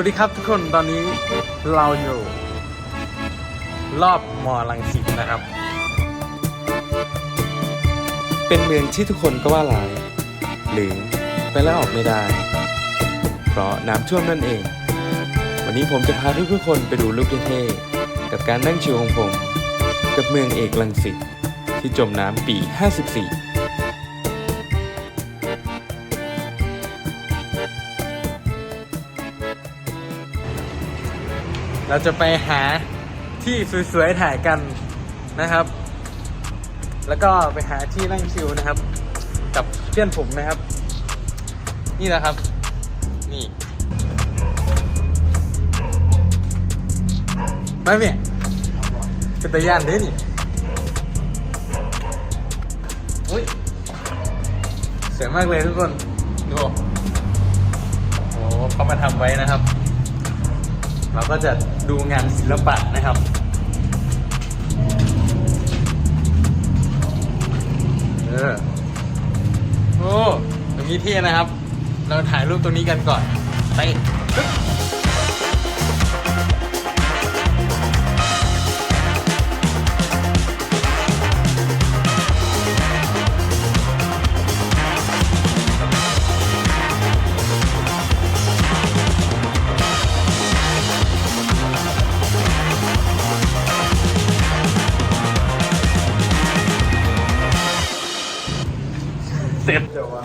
วัสดีครับทุกคนตอนนี้เราอยู่ รอบมอลังสิตนะครับ เป็นเมืองที่ทุกคนก็ว่าหลาย หรือไปแล้วออกไม่ได้ เพราะน้ำท่วมนั่นเอง วันนี้ผมจะพาทุกๆคนไปดูรูปเท่ๆกับการนั่งชิวของผม กับเมืองเอกลังสิตที่จมน้ำปี 54 เราจะไปหาที่สวยๆถ่ายกันนะครับ แล้วก็ไปหาที่นั่งชิลนะครับ กับเพื่อนผมนะครับ นี่แหละครับ นี่ไม่เมียเป็นตะยานเด้นี่อุ้ยสวยมากเลยทุกคน ดู โอ้เขามาทำไว้นะครับ เราก็จะดูงานศิลปะนะครับเออโอ้ตรงนี้เที่นะครับ เราถ่ายรูปตรงนี้กันก่อนไป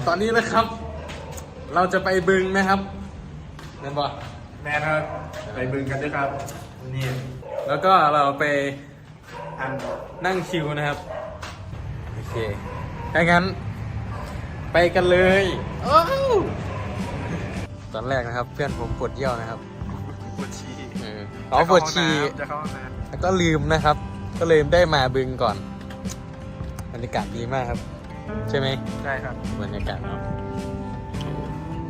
ตอนนี้นะครับ เราจะไปบึงนะครับนั่นบอแมนครับ ไปบึงกันด้วยครับ นี่ แล้วก็เราไปอันนั่งชิวนะครับ โอเคถ้างั้น ไปกันเลยอ้าวตอนแรกนะครับ เพื่อนผมปวดเยี่ยวนะครับปวดฉี่เอออ๋อปวดฉี่จะเข้าห้องน้แล้วก็ลืมนะครับ ก็เลยได้มาบึงก่อนบรรยากาศดีมากครับ ใช่ไหมำได้ครับบรรยากาศเนาะ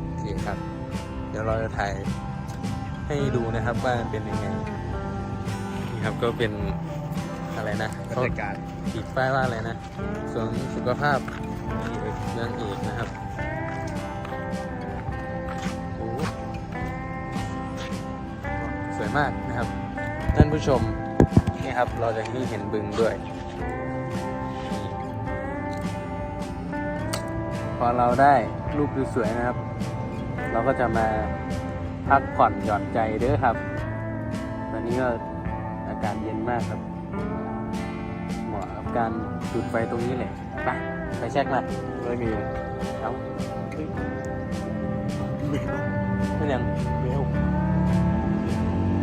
โอเคครับ เดี๋ยวเราจะถ่ายให้ดูนะครับว่าเป็นยังไงนี่ครับก็เป็นอะไรนะบรเขารยากาศขีดป้ายว่าอะไรนะสวนสุขภาพเมืองเอกนะครับโอ้สวยมากนะครับ ท่านผู้ชมนี่ครับเราจะนี่เห็นบึงด้วย อเราได้รูปสวยๆนะครับ เราก็จะมาพักผ่อนหย่อนใจเด้อครับ ตอนนี้ก็อากาศเย็นมากครับ เหมาะกับการจุดไฟตรงนี้เลยไปไปเช็คมาไม่มีเอาเป็นยังเมล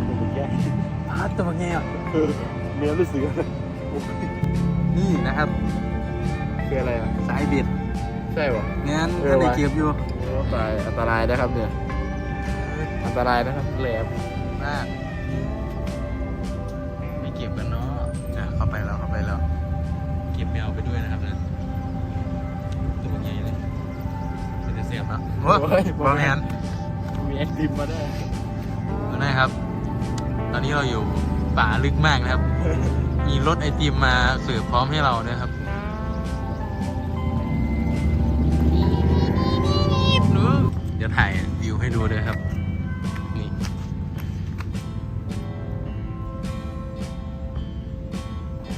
เป็นแย่พาดตัวไงอะเมลรู้สึกนี่นะครับ คืออะไรอะ สายบิด ใช่ปะงานเอก็อได้ว่ะเก็บอยู่โอ้ตายอันตรายนะครับเนี่ย อันตรายนะครับแหลมมากไม่เก็บกันเนาะอะเข้าไปแล้วเข้าไปแล้ว เก็บแมวไปด้วยนะครับนะตัวใหญ่เลยเป็นจะเสียบนะโอ้ยบอลแมนมีแอคทีฟมาได้วยดูนะครับ ตอนนี้เราอยู่ป่าลึกมากนะครับ มีรถไอติมมาเสิร์ฟพร้อมให้เราด้วยครับ ดูด้วยครับ นี่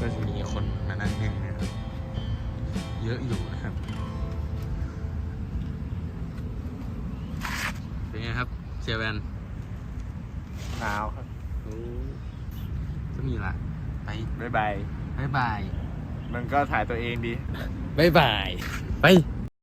ก็จะมีคนมานั่งเล่นนะครับ เยอะอยู่นะครับเป็นไงครับเซเว่นหนาวครับก็มีละไปบ๊ายบายบายบาย มันก็ถ่ายตัวเองดีบายบาย ไป